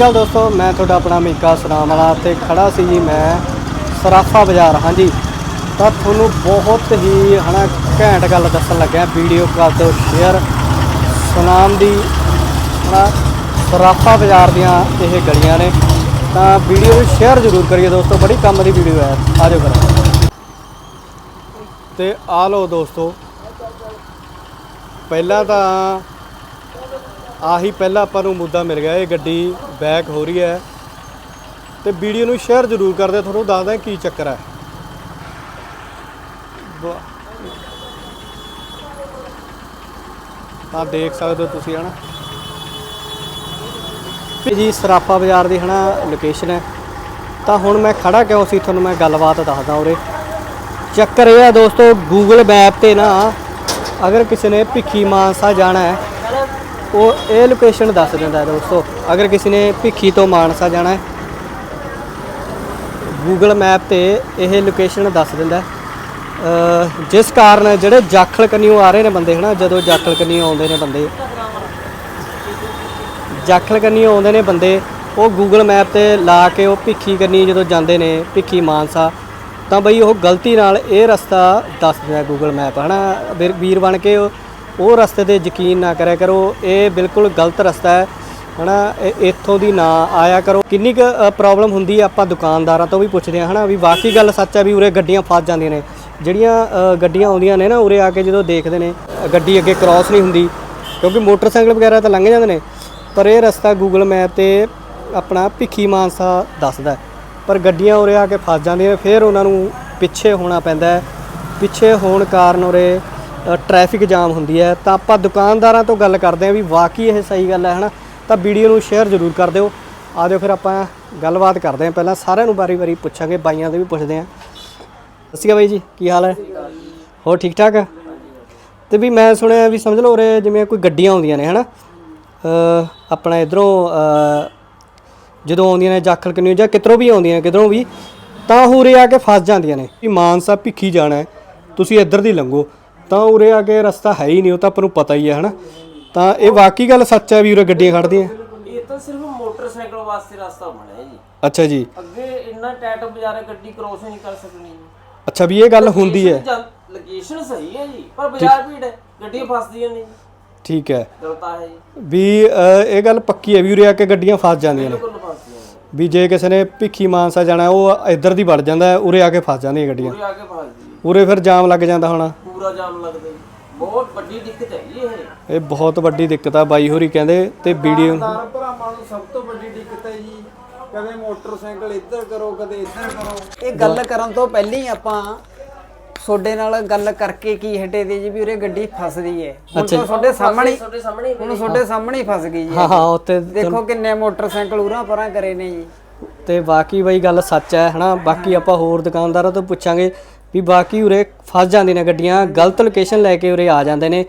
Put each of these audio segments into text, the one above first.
ਅਕਾਲ ਦੋਸਤੋ, ਮੈਂ ਤੁਹਾਡਾ ਆਪਣਾ ਮੀਕਾ ਸਨਾਮ ਵਾਲਾ ਤੇ ਖੜਾ ਸੀ ਜੀ, ਮੈਂ ਸਰਾਫਾ ਬਾਜ਼ਾਰ, ਹਾਂਜੀ। ਤਾਂ ਤੁਹਾਨੂੰ ਬਹੁਤ ਹੀ ਹਨਾ ਘੈਂਟ ਗੱਲ ਦੱਸਣ ਲੱਗਿਆ, ਵੀਡੀਓ ਕਰ ਦਿਓ ਸ਼ੇਅਰ ਸੁਨਾਮ ਦੀ, ਹਨਾ, ਸਰਾਫਾ ਬਾਜ਼ਾਰ ਦੀਆਂ ਇਹ ਗਲੀਆਂ ਨੇ। ਤਾਂ ਵੀਡੀਓ ਨੂੰ ਸ਼ੇਅਰ ਜ਼ਰੂਰ ਕਰਿਓ ਦੋਸਤੋ, ਬੜੀ ਕੰਮ ਦੀ ਵੀਡੀਓ ਹੈ। ਆ ਜਾਓ ਫਿਰ। ਤੇ ਆ ਲਓ ਦੋਸਤੋ, ਪਹਿਲਾਂ ਤਾਂ ਆਹੀ ਪਹਿਲਾਂ ਆਪਾਂ ਨੂੰ ਮੁੱਦਾ ਮਿਲ ਗਿਆ, ਇਹ ਗੱਡੀ ਬੈਕ ਹੋ ਰਹੀ ਹੈ। ਤੇ ਵੀਡੀਓ ਨੂੰ ਸ਼ੇਅਰ ਜ਼ਰੂਰ ਕਰਦੇ ਤੁਹਾਨੂੰ ਦੱਸਦਾ ਕੀ ਚੱਕਰ ਹੈ। ਤਾਂ ਦੇਖ ਸਕਦੇ ਹੋ ਤੁਸੀਂ, ਹਨਾ। ਇਹ ਜੀ ਸਰਾਪਾ ਬਾਜ਼ਾਰ ਦੀ, ਹਨਾ ਲੋਕੇਸ਼ਨ ਹੈ। ਤਾਂ ਹੁਣ ਮੈਂ ਖੜਾ ਕਿਉਂ ਸੀ, ਤੁਹਾਨੂੰ ਮੈਂ ਗੱਲਬਾਤ ਦੱਸਦਾ ਉਰੇ। ਚੱਕਰ ਇਹ ਹੈ ਦੋਸਤੋ ਗੂਗਲ ਮੈਪ ਤੇ ਨਾ ਅਗਰ ਕਿਸੇ ਨੇ ਭਿੱਖੀ ਮਾਨਸਾ ਜਾਣਾ ਹੈ ਉਹ ਇਹ ਲੋਕੇਸ਼ਨ ਦੱਸ ਦਿੰਦਾ ਹੈ ਦੋਸਤੋ, ਅਗਰ ਕਿਸੇ ਨੇ ਭਿੱਖੀ ਤੋਂ ਮਾਨਸਾ ਜਾਣਾ ਹੈ ਗੂਗਲ ਮੈਪ ਤੇ ਇਹ ਲੋਕੇਸ਼ਨ ਦੱਸ ਦਿੰਦਾ ਜਿਸ ਕਾਰਨ ਜਿਹੜੇ ਜਾਖਲ ਕੰਨਿਓ ਆ ਰਹੇ ਨੇ ਬੰਦੇ, ਹਨਾ, ਜਦੋਂ ਜਾਖਲ ਕੰਨਿਓ ਆਉਂਦੇ ਨੇ ਬੰਦੇ, ਜਾਖਲ ਕੰਨਿਓ ਆਉਂਦੇ ਨੇ ਬੰਦੇ, ਉਹ ਗੂਗਲ ਮੈਪ ਤੇ ਲਾ ਕੇ ਉਹ ਭਿੱਖੀ ਕੰਨੀ ਜਦੋਂ ਜਾਂਦੇ ਨੇ, ਭਿੱਖੀ ਮਾਨਸਾ, ਤਾਂ ਬਈ ਉਹ ਗਲਤੀ ਨਾਲ ਇਹ ਰਸਤਾ ਦੱਸ ਦਿੰਦਾ ਗੂਗਲ ਮੈਪ ਹਨਾ, ਵੀਰ- ਵੀਰ ਬਣ ਕੇ ਉਹ ਰਸਤੇ ਤੇ ਯਕੀਨ ਨਾ ਕਰਿਆ ਕਰੋ, ਇਹ ਬਿਲਕੁਲ ਗਲਤ ਰਸਤਾ ਹੈ। ਹਨਾ, ਇਹ ਇੱਥੋਂ ਦੀ ਨਾ ਆਇਆ ਕਰੋ। ਕਿੰਨੀ ਕੁ ਪ੍ਰੋਬਲਮ ਹੁੰਦੀ ਹੈ ਆਪਾਂ ਦੁਕਾਨਦਾਰਾਂ ਤੋਂ ਵੀ ਪੁੱਛਦੇ ਹਾਂ, ਹਨਾ, ਵੀ ਵਾਕਈ ਗੱਲ ਸੱਚ ਹੈ ਵੀ ਉਰੇ ਗੱਡੀਆਂ ਫਸ ਜਾਂਦੀਆਂ ਨੇ। ਜਿਹੜੀਆਂ ਗੱਡੀਆਂ ਆਉਂਦੀਆਂ ਨੇ ਨਾ, ਉਰੇ ਆ ਕੇ ਜਦੋਂ ਦੇਖਦੇ ਨੇ, ਗੱਡੀ ਅੱਗੇ ਕ੍ਰਾਸ ਨਹੀਂ ਹੁੰਦੀ, ਕਿਉਂਕਿ ਮੋਟਰਸਾਈਕਲ ਵਗੈਰਾ ਤਾਂ ਲੰਘ ਜਾਂਦੇ ਨੇ। ਪਰ ਇਹ ਰਸਤਾ ਗੂਗਲ ਮੈਪ ਤੇ ਆਪਣਾ ਭਿੱਖੀ ਮਾਨਸਾ ਦੱਸਦਾ ਪਰ ਗੱਡੀਆਂ ਉਰੇ ਆ ਕੇ ਫਸ ਜਾਂਦੀਆਂ ਨੇ, ਫਿਰ ਉਹਨਾਂ ਨੂੰ ਪਿੱਛੇ ਹੋਣਾ ਪੈਂਦਾ ਪਿੱਛੇ ਹੋਣ ਕਾਰਨ ਉਰੇ ਟ੍ਰੈਫਿਕ ਜਾਮ ਹੁੰਦੀ ਹੈ ਤਾਂ ਆਪਾਂ ਦੁਕਾਨਦਾਰਾਂ ਤੋਂ ਗੱਲ ਕਰਦੇ ਹਾਂ ਵੀ ਵਾਕਈ ਇਹ ਸਹੀ ਗੱਲ ਹੈ ਹਨਾ? ਤਾਂ ਵੀਡੀਓ ਨੂੰ ਸ਼ੇਅਰ ਜ਼ਰੂਰ ਕਰ ਦਿਓ। ਆ ਦਿਓ ਫਿਰ ਆਪਾਂ ਗੱਲਬਾਤ ਕਰਦੇ ਹਾਂ ਪਹਿਲਾਂ। ਸਾਰਿਆਂ ਨੂੰ ਵਾਰੀ-ਵਾਰੀ ਪੁੱਛਾਂਗੇ ਬਾਈਆਂ ਦੇ ਵੀ ਪੁੱਛਦੇ ਹਾਂ। ਸਤਿ ਸ਼੍ਰੀ ਅਕਾਲ ਬਾਈ ਜੀ ਕੀ ਹਾਲ ਹੈ? ਹੋਰ ਠੀਕ ਠਾਕ? ਆ ਤੇ ਵੀ ਮੈਂ ਸੁਣਿਆ ਵੀ ਸਮਝ ਲਓ ਉਰੇ ਜਿਵੇਂ ਕੋਈ ਗੱਡੀਆਂ ਆਉਂਦੀਆਂ ਨੇ ਹਨਾ? ਅ, ਆਪਣਾ ਇਧਰੋਂ ਜਦੋਂ ਆਉਂਦੀਆਂ ਨੇ ਜਾਖਲ ਕਨਿਓ ਜਾਂ ਕਿਧਰੋਂ ਵੀ ਆਉਂਦੀਆਂ ਨੇ ਕਿਧਰੋਂ ਵੀ ਤਾਂ ਉਹ ਉਰੇ ਆ ਕੇ ਫਸ ਜਾਂਦੀਆਂ ਨੇ। ਵੀ ਮਾਨਸਾ ਭਿੱਖੀ ਜਾਣਾ ਤੁਸੀਂ ਇੱਧਰ ਦੀ ਲੰਘੋ। ਤਾਂ ਉਰੇ ਆ ਕੇ ਰਸਤਾ ਹੈ ਹੀ ਨਹੀਂ ਉਹ ਤਾਂ ਆਪਾਂ ਨੂੰ ਪਤਾ ਹੀ ਹੈ ਹਨਾ? ਤਾਂ ਇਹ ਵਾਕਈ ਗੱਲ ਸੱਚ ਹੈ ਵੀ ਉਰੇ ਗੱਡੀਆਂ ਖੜਦੀਆਂ ਇਹ ਤਾਂ ਸਿਰਫ ਮੋਟਰਸਾਈਕਲ ਵਾਸਤੇ ਰਸਤਾ ਬਣਿਆ ਜੀ। ਅੱਛਾ ਜੀ। ਅੱਗੇ ਇੰਨਾ ਟੈਟ ਬਾਜ਼ਾਰੇ ਗੱਡੀ ਕ੍ਰੋਸ ਨਹੀਂ ਕਰ ਸਕਣੀ। ਅੱਛਾ ਵੀ ਇਹ ਗੱਲ ਹੁੰਦੀ ਹੈ। ਲੋਕੇਸ਼ਨ ਸਹੀ ਹੈ ਜੀ ਪਰ ਬਾਜ਼ਾਰ ਭੀੜ ਹੈ ਗੱਡੀਆਂ ਫਸਦੀਆਂ ਨੇ ਠੀਕ ਹੈ। ਗਲਤਾ ਹੈ ਜੀ ਵੀ ਇਹ ਗੱਲ ਪੱਕੀ ਹੈ ਵੀ ਉਰੇ ਆ ਕੇ ਗੱਡੀਆਂ ਫਸ ਜਾਂਦੀਆਂ ਨੇ। ਵੀ ਜੇ ਕਿਸੇ ਨੇ ਭਿੱਖੀ ਮਾਨਸਾ ਜਾਣਾ ਉਹ ਇੱਧਰ ਦੀ ਵੜ ਜਾਂਦਾ ਉਰੇ ਆ ਕੇ ਫਸ ਜਾਂਦੀਆਂ ਗੱਡੀਆਂ। ਆ ਕੇ ਜੀ ਉਰੇ ਫਿਰ ਜਾਮ ਲੱਗ ਜਾਂਦਾ ਹੋਣਾ। ਪੂਰਾ ਜਾਮ ਲੱਗਦਾ ਜੀ। ਬਹੁਤ ਵੱਡੀ ਦਿੱਕਤ ਹੈ ਜੀ ਇਹ। ਇਹ ਬਹੁਤ ਵੱਡੀ ਦਿੱਕਤ ਆ ਬਾਈ ਹੋਰੀ ਕਹਿੰਦੇ ਤੇ ਵੀਡੀਓ ਭਰਾਵਾਂ ਨੂੰ ਸਭ ਤੋਂ ਵੱਡੀ ਦਿੱਕਤ ਹੈ ਜੀ ਕਦੇ ਮੋਟਰਸਾਈਕਲ ਇੱਧਰ ਕਰੋ ਕਦੇ ਇੱਧਰ ਕਰੋ। ਇਹ ਗੱਲ ਕਰਨ ਤੋਂ ਪਹਿਲਾਂ ਹੀ ਆਪਾਂ ਤੁਹਾਡੇ ਨਾਲ ਗੱਲ ਕਰਕੇ ਕੀ ਹਟੇ ਦੇ ਜੀ ਵੀ ਉਰੇ ਗੱਡੀ ਫਸਦੀ ਹੈ। ਹੁਣ ਤਾਂ ਤੁਹਾਡੇ ਸਾਹਮਣੇ ਹੀ- ਤੁਹਾਡੇ ਸਾਹਮਣੇ ਹੀ ਹੁਣ ਤੁਹਾਡੇ ਸਾਹਮਣੇ ਹੀ ਫਸ ਗਈ ਜੀ। ਹਾਂ ਹਾਂ ਉੱਤੇ ਦੇਖੋ ਕਿੰਨੇ ਮੋਟਰਸਾਈਕਲ ਉਰਾਂ ਪਰਾਂ ਕਰੇ ਨੇ ਜੀ। ਤੇ ਬਾਕੀ ਬਈ ਗੱਲ ਸੱਚ ਹੈ ਹਨਾ? ਬਾਕੀ ਆਪਾਂ ਹੋਰ ਦੁਕਾਨਦਾਰਾਂ ਤੋਂ ਪੁੱਛਾਂਗੇ ਵੀ ਬਾਕੀ ਉਰੇ ਫਸ ਜਾਂਦੀਆਂ ਨੇ ਗੱਡੀਆਂ ਗਲਤ ਲੋਕੇਸ਼ਨ ਲੈ ਕੇ ਉਰੇ ਆ ਜਾਂਦੇ ਨੇ।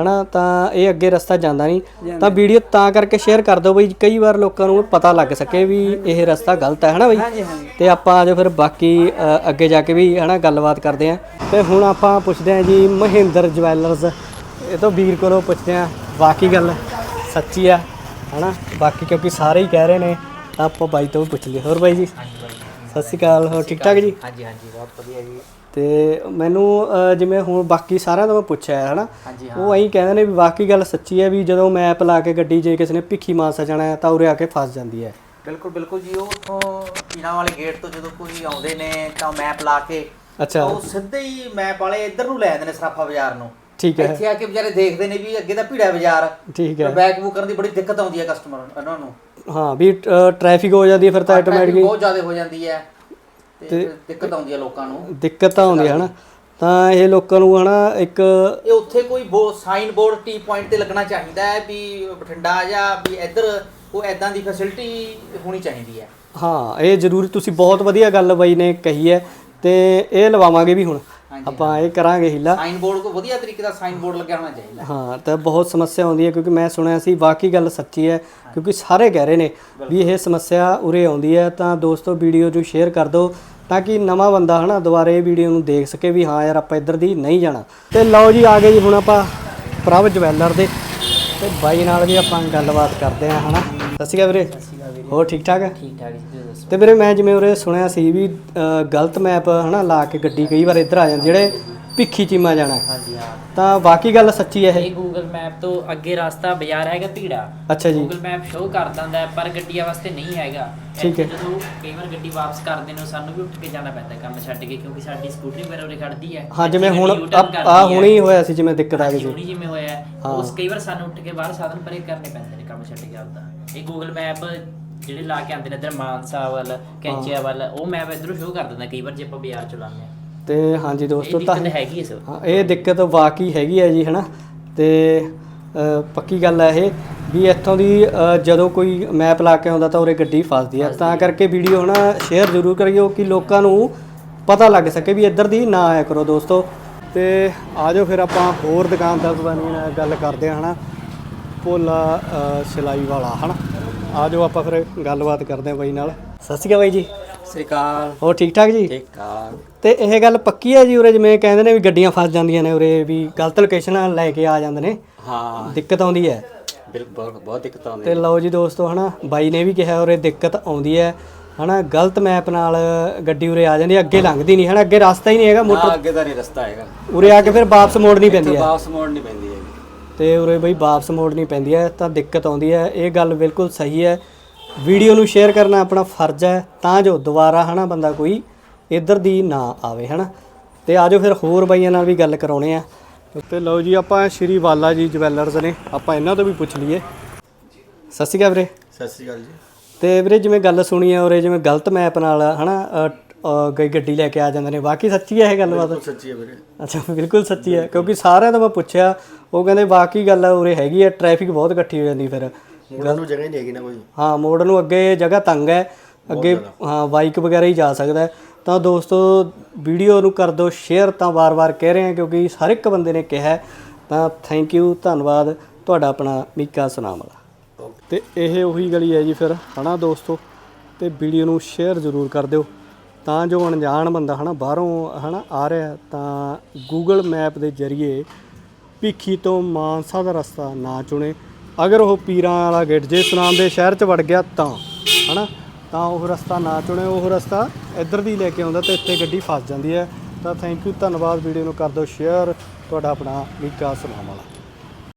ਹਨਾ ਤਾਂ ਇਹ ਅੱਗੇ ਰਸਤਾ ਜਾਂਦਾ ਨਹੀਂ। ਤਾਂ ਵੀਡੀਓ ਤਾਂ ਕਰਕੇ ਸ਼ੇਅਰ ਕਰ ਦਿਓ ਬਈ ਕਈ ਵਾਰ ਲੋਕਾਂ ਨੂੰ ਪਤਾ ਲੱਗ ਸਕੇ ਵੀ ਇਹ ਰਸਤਾ ਗਲਤ ਹੈ ਹਨਾ ਬਈ? ਤੇ ਆਪਾਂ ਅੱਜ ਫਿਰ ਬਾਕੀ ਅੱਗੇ ਜਾ ਕੇ ਵੀ ਹਨਾ ਗੱਲਬਾਤ ਕਰਦੇ ਆਂ ਤੇ ਹੁਣ ਆਪਾਂ ਪੁੱਛਦੇ ਆਂ ਜੀ ਮਹਿੰਦਰ ਜਵੈਲਰਸ ਇਹ ਤੋਂ ਵੀਰ ਕੋਲੋਂ ਪੁੱਛਦੇ ਆਂ ਬਾਕੀ ਗੱਲ ਸੱਚੀ ਆ ਹਨਾ? ਬਾਕੀ ਕਿਉਂਕਿ ਸਾਰੇ ਹੀ ਕਹਿ ਰਹੇ ਨੇ ਤਾਂ ਆਪਾਂ ਬਾਈ ਤੋਂ ਵੀ ਪੁੱਛ ਲਈਏ। ਹੋਰ ਬਾਈ ਜੀ? ਸਤਿ ਸ਼੍ਰੀ ਅਕਾਲ ਹੋਰ ਠੀਕ ਠਾਕ ਜੀ? ਹਾਂਜੀ ਹਾਂਜੀ ਬਹੁਤ ਵਧੀਆ ਜੀ। ਤੇ ਮੈਨੂੰ ਜਿਵੇਂ ਹੁਣ ਬਾਕੀ ਸਾਰਿਆਂ ਤੋਂ ਮੈਂ ਪੁੱਛਿਆ ਹੈ ਹਨਾ? ਹਾਂਜੀ ਉਹ ਐਂ ਕਹਿੰਦੇ ਨੇ ਵੀ ਵਾਕਈ ਗੱਲ ਸੱਚੀ ਹੈ ਵੀ ਜਦੋਂ ਮੈਪ ਲਾ ਕੇ ਗੱਡੀ ਜੇ ਕਿਸੇ ਨੇ ਭਿੱਖੀ ਮਾਨਸਾ ਜਾਣਾ ਹੈ ਤਾਂ ਉਰੇ ਆ ਕੇ ਫਸ ਜਾਂਦੀ ਹੈ। ਬਿਲਕੁਲ ਬਿਲਕੁਲ ਜੀ ਉਹ ਉਥੋਂ ਪੀਣਾ ਵਾਲੇ ਗੇਟ ਤੋਂ ਜਦੋਂ ਕੋਈ ਆਉਂਦੇ ਨੇ ਤਾਂ ਮੈਪ ਲਾ ਕੇ ਅੱਛਾ। ਉਹ ਸਿੱਧੇ ਹੀ ਮੈਪ ਵਾਲੇ ਇੱਧਰ ਨੂੰ ਲੈ ਜਾਂਦੇ ਨੇ ਸਰਾਫਾ ਬਾਜ਼ਾਰ ਨੂੰ। ਠੀਕ ਹੈ। ਇੱਥੇ ਆ ਕੇ ਵਿਚਾਰੇ ਦੇਖਦੇ ਨੇ ਵੀ ਅੱਗੇ ਤਾਂ ਭੀੜਾ ਬਾਜ਼ਾਰ। ਠੀਕ ਹੈ। ਬੈਕ ਬੁੱਕ ਕਰਨ ਦੀ ਬੜੀ ਦਿੱਕਤ ਆਉਂਦੀ ਹੈ ਕਸਟਮਰ ਉਹਨਾਂ ਨੂੰ। ਹਾਂ ਵੀ ਟ੍ਰੈਫਿਕ ਹੋ ਜਾਂਦੀ ਹੈ ਫਿਰ ਤਾਂ ਆਟੋਮੈਟਿਕਲੀ ਬਹੁਤ ਜ਼ਿਆਦਾ ਹੋ ਜਾਂਦੀ ਹੈ। ਤੇ ਦਿੱਕਤ ਆਉਂਦੀ ਹੈ ਲੋਕਾਂ ਨੂੰ। ਦਿੱਕਤ ਤਾਂ ਆਉਂਦੀ ਹੈ ਹਨਾ? ਤਾਂ ਇਹ ਲੋਕਾਂ ਨੂੰ ਹਨਾ ਇੱਕ ਇਹ ਉੱਥੇ ਕੋਈ ਬੋ ਸਾਈਨ ਬੋਰਡ ਟੀ ਪੁਆਇੰਟ ਤੇ ਲੱਗਣਾ ਚਾਹੀਦਾ ਹੈ ਵੀ ਬਠਿੰਡਾ ਜਾਂ ਵੀ ਇੱਧਰ ਉਹ ਐਦਾਂ ਦੀ ਫੈਸਿਲਿਟੀ ਹੋਣੀ ਚਾਹੀਦੀ ਹੈ। ਹਾਂ ਇਹ ਜ਼ਰੂਰੀ ਤੁਸੀਂ ਬਹੁਤ ਵਧੀਆ ਗੱਲ ਬਾਈ ਨੇ ਕਹੀ ਹੈ ਤੇ ਇਹ ਲਵਾਵਾਂਗੇ ਵੀ ਹੁਣ। ਆਪਾਂ ਇਹ ਕਰਾਂਗੇ ਹੀਲਾ। ਸਾਈਨ ਬੋਰਡ ਕੋ ਵਧੀਆ ਤਰੀਕੇ ਦਾ ਸਾਈਨ ਬੋਰਡ ਲੱਗਿਆ ਹੋਣਾ ਚਾਹੀਦਾ। ਹਾਂ ਤਾਂ ਬਹੁਤ ਸਮੱਸਿਆ ਆਉਂਦੀ ਹੈ ਕਿਉਂਕਿ ਮੈਂ ਸੁਣਿਆ ਸੀ ਵਾਕਈ ਗੱਲ ਸੱਚੀ ਹੈ ਕਿਉਂਕਿ ਸਾਰੇ ਕਹਿ ਰਹੇ ਨੇ ਵੀ ਇਹ ਸਮੱਸਿਆ ਉਰੇ ਆਉਂਦੀ ਹੈ ਤਾਂ ਦੋਸਤੋ ਵੀਡੀਓ ਨੂੰ ਸ਼ੇਅਰ ਕਰ ਦਿਓ ਤਾਂ ਕਿ ਨਵਾਂ ਬੰਦਾ ਹਨਾ ਦੁਬਾਰੇ ਇਹ ਵੀਡੀਓ ਨੂੰ ਦੇਖ ਸਕੇ ਵੀ ਹਾਂ ਯਾਰ ਆਪਾਂ ਇੱਧਰ ਦੀ ਨਹੀਂ ਜਾਣਾ। ਤੇ ਲਓ ਜੀ ਆ ਗਏ ਜੀ ਹੁਣ ਆਪਾਂ ਪ੍ਰਭ ਜਵੈਲਰ ਦੇ। ਤੇ ਬਾਈ ਨਾਲ ਵੀ ਆਪਾਂ ਗੱਲਬਾਤ ਕਰਦੇ ਹਾਂ ਹਨਾ। ਸਤਿ ਸ਼੍ਰੀ ਅਕਾਲ ਵੀਰੇ। ਹੋਰ ਠੀਕ ਠਾਕ ਹੈ? ਠੀਕ ਠਾਕ ਜੀ ਤੁਸੀਂ ਦੱਸੋ? ਤੇ ਵੀਰੇ ਮੈਂ ਜਿਵੇਂ ਉਰੇ ਸੁਣਿਆ ਸੀ ਵੀ ਅ, ਗਲਤ ਮੈਪ ਹਨਾ ਲਾ ਕੇ ਗੱਡੀ ਕਈ ਵਾਰ ਇੱਧਰ ਆ ਜਾਂਦੀ ਜਿਹੜੇ ਭਿੱਖੀ ਚੀਮਾ ਜਾਣਾ। ਹਾਂਜੀ ਹਾਂ। ਤਾਂ ਬਾਕੀ ਗੱਲ ਸੱਚੀ ਹੈ ਇਹ? ਇਹ ਗੂਗਲ ਮੈਪ ਤੋਂ ਅੱਗੇ ਰਸਤਾ ਬਾਜ਼ਾਰ ਹੈਗਾ ਭੀੜਾ। ਅੱਛਾ ਜੀ। ਗੂਗਲ ਮੈਪ ਸ਼ੋਅ ਕਰ ਦਿੰਦਾ ਹੈ, ਪਰ ਗੱਡੀਆਂ ਵਾਸਤੇ ਨਹੀਂ ਹੈਗਾ। ਠੀਕ ਹੈ। ਇੱਥੇ ਜਦੋਂ ਕਈ ਵਾਰ ਗੱਡੀ ਵਾਪਸ ਕਰਦੇ ਨੇ ਸਾਨੂੰ ਵੀ ਉੱਠ ਕੇ ਜਾਣਾ ਪੈਂਦਾ ਕੰਮ ਛੱਡ ਕੇ ਕਿਉਂਕਿ ਸਾਡੀ ਸਕੂਟਰੀ ਵਗੈਰਾ ਉਰੇ ਖੜਦੀ ਹੈ। ਹਾਂ ਜਿਵੇਂ ਹੁਣ ਆ ਹੈ। ਹੁਣੀ ਹੋਇਆ ਸੀ ਜਿਵੇਂ ਦਿੱਕਤ ਆ ਗਈ ਹੁਣੀ ਸੀ ਜਿਵੇਂ ਹੋਇਆ ਹੈ, ਹਾਂ। ਉਸ ਕਈ ਵਾਰ ਸਾਨੂੰ ਉੱਠ ਕੇ ਬਾਹਰ ਸਾਧਨ ਪਰੇ ਕਰਨੇ ਪੈਂਦੇ ਨੇ ਕੰਮ ਛੱਡ ਕੇ ਆਪਦਾ। ਇਹ ਗੂਗਲ ਮੈਪ ਜਿਹੜੇ ਲਾ ਕੇ ਆਉਂਦੇ ਨੇ ਇੱਧਰ ਮਾਨਸਾ ਵੱਲ ਕੈਂਚੀਆ ਵੱਲ ਉਹ ਮੈਪ ਇੱਧਰੋਂ ਸ਼ੋਅ ਕਰ ਦਿੰਦਾ ਕਈ ਵਾਰ ਜੇ ਆਪਾਂ ਬਾਜ਼ਾਰ ਚਲਾਉਂਦੇ ਆ ਤੇ ਹਾਂਜੀ ਦੋਸਤੋ ਤਾਂ ਹੈਗੀ ਇਸ ਹਾਂ ਇਹ ਦਿੱਕਤ ਵਾਕਈ ਹੈਗੀ ਹੈ ਜੀ ਹਨਾ? ਤੇ ਪੱਕੀ ਗੱਲ ਹੈ ਇਹ ਵੀ ਇੱਥੋਂ ਦੀ ਜਦੋਂ ਕੋਈ ਮੈਪ ਲਾ ਕੇ ਆਉਂਦਾ ਤਾਂ ਉਰੇ ਗੱਡੀ ਫਸਦੀ ਹੈ। ਤਾਂ ਕਰਕੇ ਵੀਡੀਓ ਹਨਾ ਸ਼ੇਅਰ ਜ਼ਰੂਰ ਕਰਿਓ ਕਿ ਲੋਕਾਂ ਨੂੰ ਪਤਾ ਲੱਗ ਸਕੇ ਵੀ ਇੱਧਰ ਦੀ ਨਾ ਆਇਆ ਕਰੋ ਦੋਸਤੋ। ਤੇ ਆਜੋ ਫਿਰ ਆਪਾਂ ਹੋਰ ਦੁਕਾਨਦਾਰ ਨਾਲ ਗੱਲ ਕਰਦੇ ਹਾਂ ਹਨਾ? ਭੋਲਾ ਸਿਲਾਈ ਵਾਲਾ ਹਨਾ? ਆਜੋ ਆਪਾਂ ਫਿਰ ਗੱਲਬਾਤ ਕਰਦੇ ਹਾਂ ਬਾਈ ਨਾਲ। ਸਤਿ ਸ਼੍ਰੀ ਅਕਾਲ ਬਾਈ ਜੀ। ਸ੍ਰੀ ਅਕਾਲ। ਹੋਰ ਠੀਕ ਠਾਕ ਜੀ? ਠੀਕ ਠਾਕ। ਤੇ ਇਹ ਗੱਲ ਪੱਕੀ ਹੈ ਜੀ ਉਰੇ ਜਿਵੇਂ ਕਹਿੰਦੇ ਨੇ ਵੀ ਗੱਡੀਆਂ ਫਸ ਜਾਂਦੀਆਂ ਨੇ ਉਰੇ ਵੀ ਗਲਤ ਲੋਕੇਸ਼ਨ ਲੈ ਕੇ ਆ ਜਾਂਦੇ ਨੇ? ਹਾਂ। ਦਿੱਕਤ ਆਉਂਦੀ ਹੈ? ਬਿਲਕੁਲ ਬਹੁਤ ਦਿੱਕਤ ਆਉਂਦੀ ਤੇ ਲਓ ਜੀ ਦੋਸਤੋ ਹਨਾ ਬਾਈ ਨੇ ਵੀ ਕਿਹਾ ਉਰੇ ਦਿੱਕਤ ਆਉਂਦੀ ਹੈ। ਹਨਾ ਗਲਤ ਮੈਪ ਨਾਲ ਗੱਡੀ ਉਰੇ ਆ ਜਾਂਦੀ ਹੈ ਅੱਗੇ ਲੰਘਦੀ ਨਹੀਂ ਹਨਾ ਅੱਗੇ ਰਸਤਾ ਹੀ ਨਹੀਂ ਹੈਗਾ ਮੋਟਰ ਅੱਗੇ ਦਾ ਨਹੀਂ ਰਸਤਾ ਹੈਗਾ। ਉਰੇ ਆ ਕੇ ਫਿਰ ਵਾਪਸ ਮੋੜਨੀ ਪੈਂਦੀ ਹੈ। ਵਾਪਸ ਮੋੜਨੀ ਪੈਂਦੀ ਤੇ ਉਰੇ ਬਈ ਵਾਪਸ ਮੋੜਨੀ ਪੈਂਦੀ ਹੈ ਤਾਂ ਦਿੱਕਤ ਆਉਂਦੀ ਹੈ। ਇਹ ਗੱਲ ਬਿਲਕੁਲ ਸਹੀ ਹੈ। ਵੀਡੀਓ ਨੂੰ ਸ਼ੇਅਰ ਕਰਨਾ ਆਪਣਾ ਫਰਜ਼ ਹੈ ਤਾਂ ਜੋ ਦੁਬਾਰਾ ਹਨਾ ਬੰਦਾ ਕੋਈ ਇੱਧਰ ਦੀ ਨਾ ਆਵੇ ਹਨਾ। ਤੇ ਆਜੋ ਫਿਰ ਹੋਰ ਬਾਈਆਂ ਨਾਲ ਵੀ ਗੱਲ ਕਰਾਉਣੇ ਆ। ਤੇ ਲਓ ਜੀ ਆਪਾਂ ਸ਼੍ਰੀ ਵਾਲਾ ਜੀ ਜਵੈਲਰਸ ਨੇ ਆਪਾਂ ਇਹਨਾਂ ਤੋਂ ਵੀ ਪੁੱਛ ਲਈਏ। ਸਤਿ ਸ਼੍ਰੀ ਅਕਾਲ ਵੀਰੇ। ਸਤਿ ਸ੍ਰੀ ਅਕਾਲ ਜੀ। ਤੇ ਵੀਰੇ ਜਿਵੇਂ ਗੱਲ ਸੁਣੀ ਆ ਉਰੇ ਜਿਵੇਂ ਗਲਤ ਮੈਪ ਨਾਲ ਹਨਾ ਗਈ ਗੱਡੀ ਲੈ ਕੇ ਆ ਜਾਂਦੇ ਨੇ। ਬਾਕੀ ਸੱਚੀ ਹੈ ਇਹ ਗੱਲਬਾਤ? ਸੱਚੀ ਹੈ ਵੀਰੇ। ਅੱਛਾ ਬਿਲਕੁਲ ਸੱਚੀ ਹੈ। ਕਿਉਂਕਿ ਸਾਰਿਆਂ ਤੋਂ ਮੈਂ ਪੁੱਛਿਆ ਉਹ ਕਹਿੰਦੇ ਬਾਕੀ ਗੱਲ ਉਰੇ ਹੈਗੀ ਹੈ ਟ੍ਰੈਫਿਕ ਬਹੁਤ ਇਕੱਠੀ ਹੋ ਜਾਂਦੀ ਫਿਰ। ਗੱਲ ਨੂੰ ਜਗ੍ਹਾ ਹੀ ਨਹੀਂ ਹੈਗੀ ਨਾ ਕੋਈ। ਹਾਂ ਮੋੜ ਨੂੰ ਅੱਗੇ ਜਗ੍ਹਾ ਤੰਗ ਹੈ। ਅੱਗੇ ਹਾਂ ਬਾਈਕ ਵਗੈਰਾ ਹੀ ਜਾ ਸਕਦਾ ਹੈ। ਤਾਂ ਦੋਸਤੋ ਵੀਡੀਓ ਨੂੰ ਕਰ ਦਿਓ ਸ਼ੇਅਰ ਤਾਂ ਵਾਰ-ਵਾਰ ਕਹਿ ਰਹੇ ਹਾਂ ਕਿਉਂਕਿ ਹਰ ਇੱਕ ਬੰਦੇ ਨੇ ਕਿਹਾ। ਤਾਂ ਥੈਂਕ ਯੂ ਧੰਨਵਾਦ। ਤੁਹਾਡਾ ਆਪਣਾ ਮੀਕਾ ਸੁਨਾਮ ਵਾਲਾ ਤੇ ਇਹ ਉਹੀ ਗਲੀ ਹੈ ਜੀ ਫਿਰ ਹਨਾ ਦੋਸਤੋ? ਤੇ ਵੀਡੀਓ ਨੂੰ ਸ਼ੇਅਰ ਜ਼ਰੂਰ ਕਰ ਦਿਓ। ਤਾਂ ਜੋ ਅਣਜਾਣ ਬੰਦਾ ਹਨਾ ਬਾਹਰੋਂ ਹਨਾ ਆ ਰਿਹਾ, ਤਾਂ ਗੂਗਲ ਮੈਪ ਦੇ ਜ਼ਰੀਏ ਭਿੱਖੀ ਤੋਂ ਮਾਨਸਾ ਦਾ ਰਸਤਾ ਨਾ ਚੁਣੇ। ਅਗਰ ਉਹ ਪੀਰਾਂ ਵਾਲਾ ਗੇਟ ਜੇ ਸੁਨਾਮ ਦੇ ਸ਼ਹਿਰ ਚ ਵੜ ਗਿਆ ਤਾਂ, ਹਨਾ, ਤਾਂ ਉਹ ਰਸਤਾ ਨਾ ਚੁਣੇ। ਉਹ ਰਸਤਾ ਇੱਧਰ ਦੀ ਲੈ ਕੇ ਆਉਂਦਾ ਤੇ ਇੱਥੇ ਗੱਡੀ ਫਸ ਜਾਂਦੀ ਹੈ। ਤਾਂ ਥੈਂਕ ਯੂ ਧੰਨਵਾਦ। ਵੀਡੀਓ ਨੂੰ ਕਰ ਦਿਓ ਸ਼ੇਅਰ ਤੁਹਾਡਾ ਆਪਣਾ ਮੀਕਾ ਸੁਨਾਮ ਵਾਲਾ।